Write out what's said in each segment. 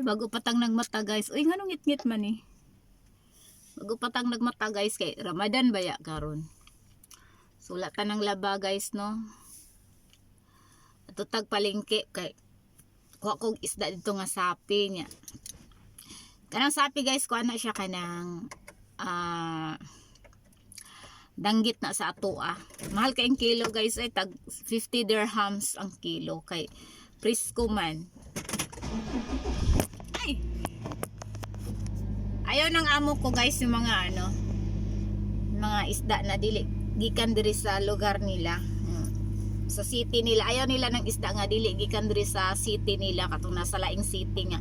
Ay, bago patang nagmata guys. Uy, nga ngit-ngit man eh. Bago patang nagmata guys kay Ramadan baya karon. Sulatan ng laba guys no. Ato tag palengke kay kuha kog isda dito nga sapi niya. Kanang sapi guys, kuha na siya kanang ah danggit na sa ato ah. Mahal kay ang kilo guys ay tag 50 dirhams ang kilo kay Prisco man. Ay. Ayaw ng amo ko guys yung mga ano mga isda na dili gikan diri sa lugar nila. Hmm. Sa city nila. Ayaw nila ng isda nga dili gikan diri sa city nila katong nasa laing city nga.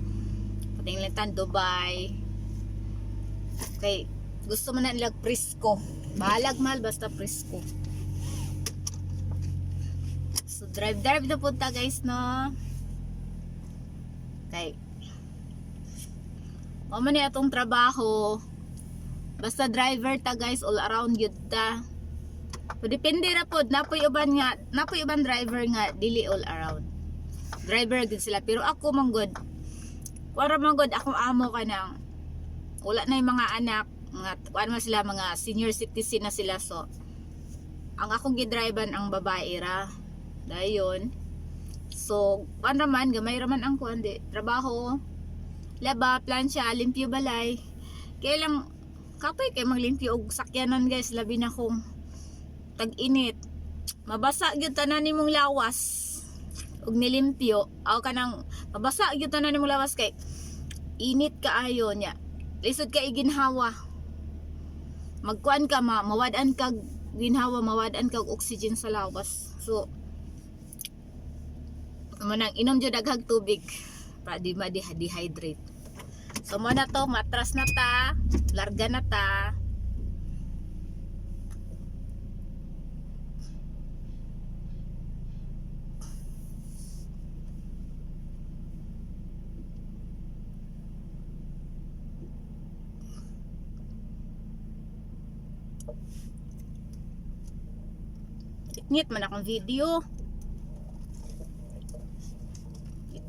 Patinglantan Dubai. Kay gusto man na nila Prisco. Bahalag mahal basta Prisco. So drive drive na punta guys no. Kay Mama ni atong trabaho. Basta driver ta guys all around yun ta. So, depende ra pod napoy uban nga napoy uban driver nga dili all around. Driver gud sila pero ako man good. Para man good akong amo ka nang wala na yung mga anak nga kuan man sila mga senior citizen na sila so ang akong gidrivean ang babae ra dayon so kuan raman gamay raman ang kuan di trabaho laba plansya limpyo balay. Kaya lang kapay kay maglimpyo og sakyanan guys. Labi na kung tag init mabasa gyud tanan nimong lawas og nilimpyo. Aw kanang mabasa gyud tanan nimong lawas kay init kaayo nya lisod ka iginhawa. Magkuan ka ma mawadan kag ginhawa mawadan kag oxygen sa lawas. So manang inom jud daghang tubig para di ma dehydrate so na to matras na ta larga na ta. Ngit man akong video.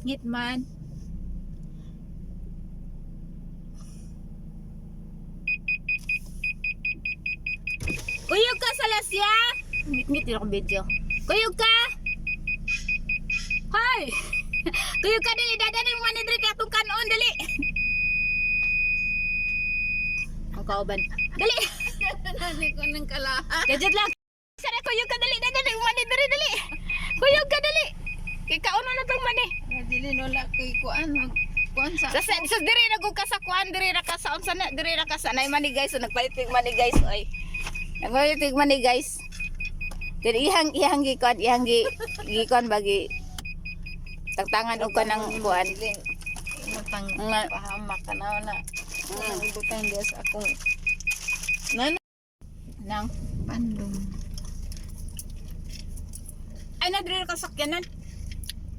Ngit man Lasya ngit-ngit din akong video. Kuyog ka? Hoy! Kuyog ka dili dadanin mo manidri kay atong kanon dali! Ang kauban. Dali! Nani ko ng kalahat. Gadget lang. Sana kuyog ka dali dadanin mo manidri dali! Kuyog ka dali! Kay kauno na tong mani. Dili no la koy kuan mag kuan sa. Sa sa, diri na ka sa kuan diri ra ka sa unsa na diri ra ka sa nay mani guys so nagpalit mani guys oy. Nagpalit tig mani guys. Diri ihang ihang gikuan ihang gi gikuan bagi tagtangan og kanang kuan. Matang pahamak ka na na. Ang ibutang diya sa akong Nana nang pandong. ay na diri ra ka sakyanan.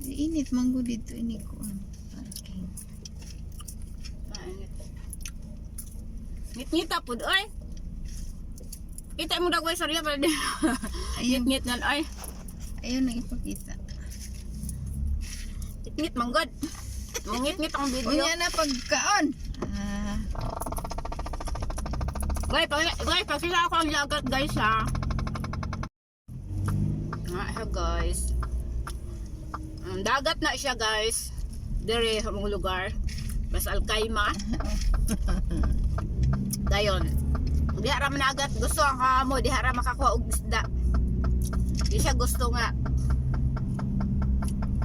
Init manggo dito ini kuan. Parking. Ngit-ngita pud oy. Kita mo dagway sorry pa din. Ayun, Ngit-ngit nan oy. ayun na ipakita. Ngit-ngit manggod. Mangit-ngit ang video. Unya na pagkaon. Ah, Guys, pag, guys, pag sila ako ang lagat guys ha. Nga siya guys. Mm, dagat na siya guys. Dire sa mga lugar. Bas Alkaima. Dayon. Di hara managat. Gusto ang kamo. Di hara makakuha og isda. Di siya gusto nga.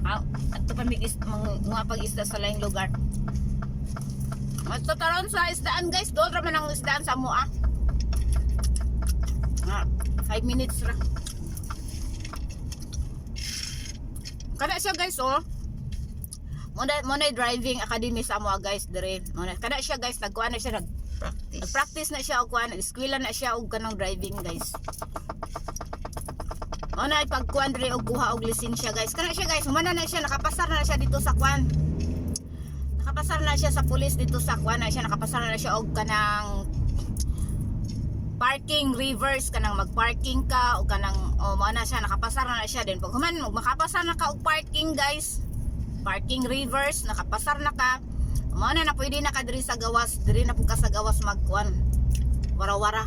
Ah, ato pa may is- mga, pag-isda sa laing lugar. At taron sa isdaan guys, doon raman ang isdaan sa mua. Ah, 5 minutes ra. Kada siya guys oh. Muna muna driving academy sa mua guys dire. Muna kada siya guys nagkuha na siya nag practice. practice na siya og kuha nag-eskwela na siya og kanang driving guys. Muna ay pagkuan dire og kuha og lisensya guys. Kana siya guys, muna na siya nakapasar na siya dito sa kuan nakapasar na siya sa pulis dito sa kuan na siya nakapasar na siya og kanang parking reverse kanang magparking ka o kanang o mo na siya nakapasar na siya din pag human makapasar na ka og parking guys parking reverse nakapasar na ka Mao na na pwede na ka diri sa gawas, diri na po ka sa gawas magkuan. Wara-wara.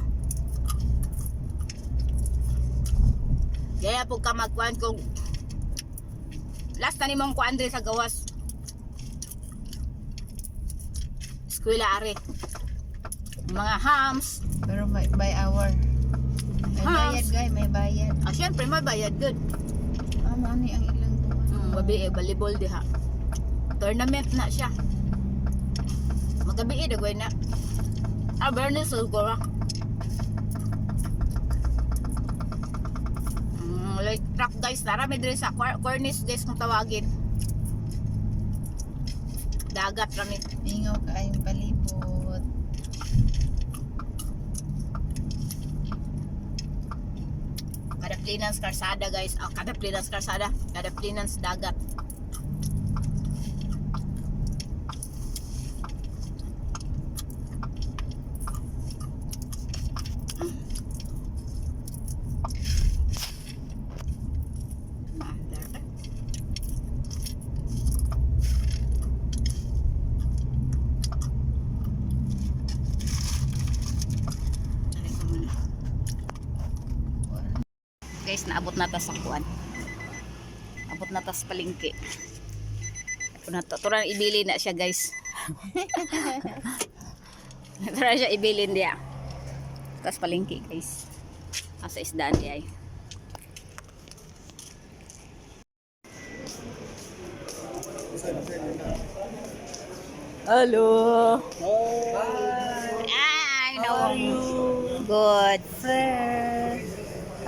Gaya po ka magkuan kung last na nimong kuan diri sa gawas. Eskwela are. Mga hams. Pero by, by hour. May Ha? bayad, guy. May bayad. Ah, syempre may bayad good. Ah, mani ang ilang tuwan. Mm, babi eh, volleyball diha. Tournament na siya. Magabi eh, dagway na. Ah, Bernice siguro. Mm, like truck guys, narami diri sa Cor- Cornice guys kung tawagin. Dagat rami. Mingaw ka ayong palibot. Kada plinans karsada guys. Ah, kada plinans karsada. Kada plinans dagat. Guys, naabot na ta sa kuan. Abot na ta sa palengke. Abot na ta. Turang ibili na siya, guys. Turang siya ibilin diya. Tas palengke, guys. Asa isdaan diya. ay. Hello. Hi. How are you? Good. Sir.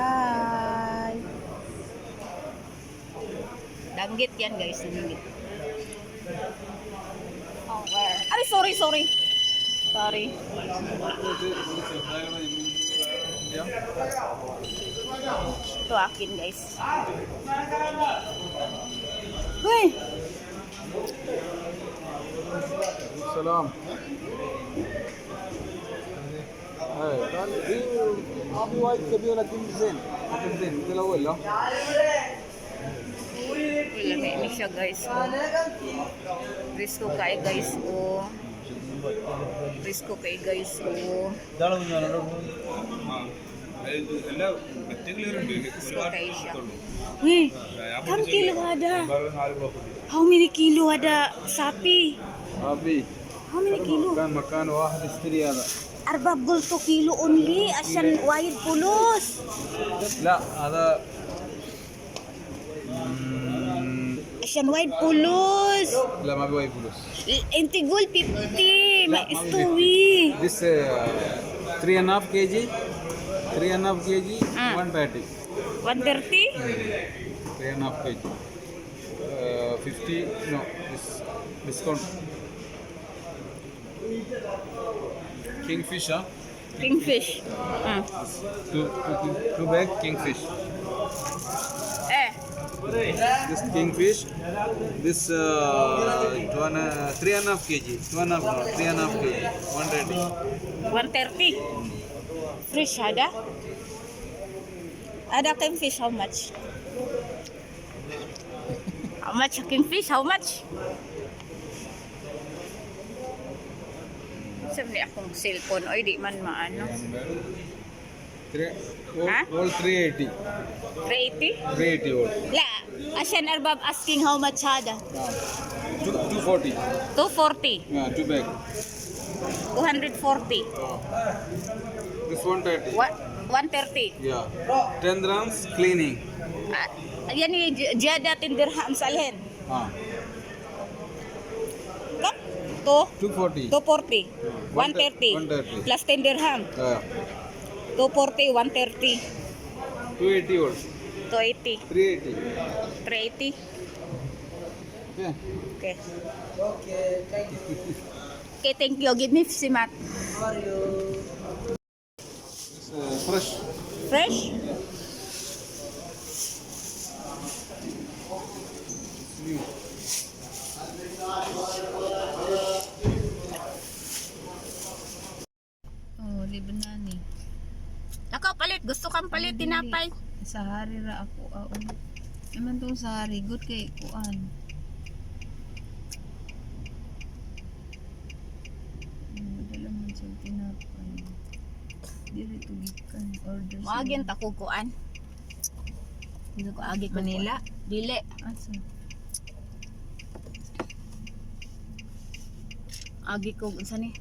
Hi. Danggit yan guys, danggit. Oh, where? Ay, sorry, sorry. Sorry. Ito akin guys. Uy! سلام ايه قال دي ابي وايد كبير لكن زين لكن زين مثل الاول لا Wala na ini siya guys. Oh. Risko kay guys. Oh. Risko kay guys. Oh. Risko kay siya. Uy! How kilo ada? How many kilo ada sapi? ابي How many kilo? كان مكان واحد اشتري هذا Arbab gulto kilo only. Asyan wide pulos. لا هذا nationwide, pulos. Lamabiway pulos. Intigul 50, maistuwi. This uh, three and a half kg, three and a half kg, mm. One 130? Three and a half kg. Fifty, Uh, no, this discount. Kingfisher. Kingfish. Ah. Uh. Two, two, two, two bag kingfish. This kingfish. This uh, one uh, three and a half kg. A half, no, three and a half kg. One thirty. 130. Fresh ada? Ada kingfish how much? How much kingfish? How much? Sabi akong cellphone. Oy, di man maano. All, Huh? all 380. 380? 380 all. La, Asyan Arbab asking how much ada? Two, 240. 240. Yeah, two bag. 240. This 130. What? 130. Yeah. 10 grams cleaning. Ah, yan ni Jada Tindirham Salhen. Ah. Kap? To? 240. 240. 130. 130. Plus 10 dirham. Yeah. 240, 130. 280 old. 280. 380. 380. Yeah. Okay. Okay, thank you. Give me si Matt. It's, uh, fresh. Fresh? New. Palit. Gusto kang palit tinapay. Sa hari ra ako. Ah, oh. Naman tong sa hari. Good kay kuan. tinapay. Dili to gikan order. sa- Maagin ta ko kuan. Dito ko agi ko. Manila? Dili. Asa? Agi ko unsa ni?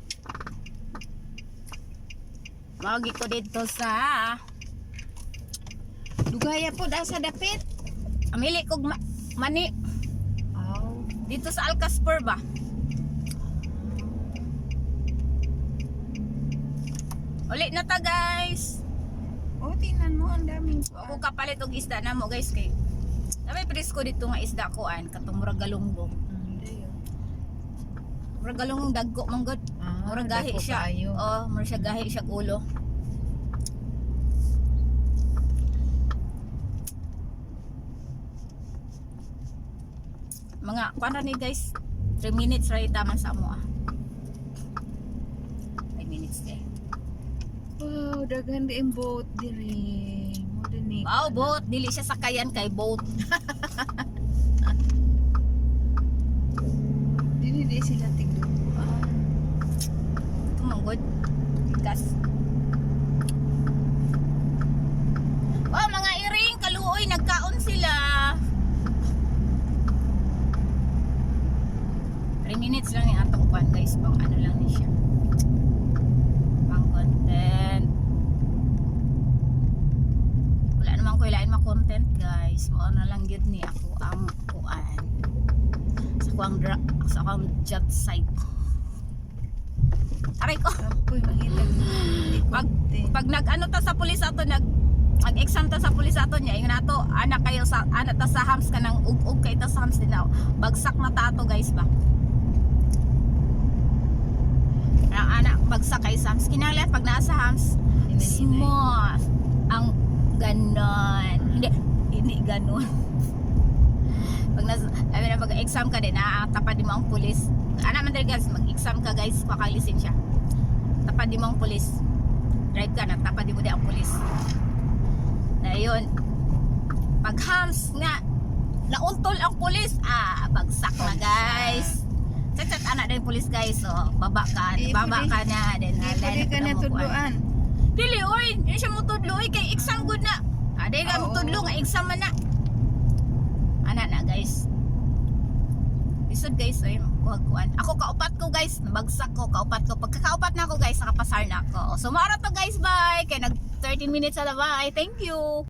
Maagi ko dito sa Dugaya po da sa dapit. Amili kog ma- mani Aw. dito sa Alcaspur ba? Ulit na ta guys. Oh, tingnan mo ang daming Ako kapalit og isda na mo guys kay Sabi presko dito nga isda ko an katong murag galunggong. Murag galunggong dagko mong god. Ah, Murag gahi siya. kaayo. Oh, murag siya gahi siya ulo. Mga kuan ni guys. 3 minutes ra taman sa mo ah. 5 minutes kay. Wow, daghan di ang boat diri. Mo din Wow, boat dili siya sakayan kay boat. Dili di sila. Good. Gas. Oh, mga iring, kaluoy, nagkaon sila. 3 minutes lang yung atong kwan, guys. Pang ano lang ni siya. Pang content. Wala namang ko ilain ma-content, guys. Mao na lang yun ni ako ang kuan. Sa kuang sa kuang job site. Aray ko. Pag, pag nag-ano ta sa pulis ato, nag nag-exam ta sa pulis ato niya, yung nato, anak kayo sa, anak ta sa hams ka ng ug-ug kay ta sa hams din na. Bagsak na ta ato guys ba? Ang anak, bagsak kay sa hams. Kinala, pag nasa hams, smooth. Ang ganon. Hindi, hindi ganon. pag nas, sabi na pag exam ka din, na tapad mo ang pulis. Anak man guys, mag-exam ka guys, pakalisin siya. Tapad di mo ang pulis. Drive ka na, tapad di mo di ang pulis. Na yun. Pag hams nga, nauntol ang pulis, ah, bagsak na guys. Chat-chat anak din pulis guys, so baba ka, Eh, baba ka na, then halay pwede ka na mo kuan. tudloan. Dili oy, di siya mo tudlo oy kay exam good na. Ade ka mo tudlo nga exam man na. Ana na guys. Isod guys oy kuan. Ako kaupat ko guys, nabagsak ko kaupat ko. Pagkakaupat na ako guys, nakapasar na ako. So mara to guys, bye. Kay nag 13 minutes na bye. Thank you.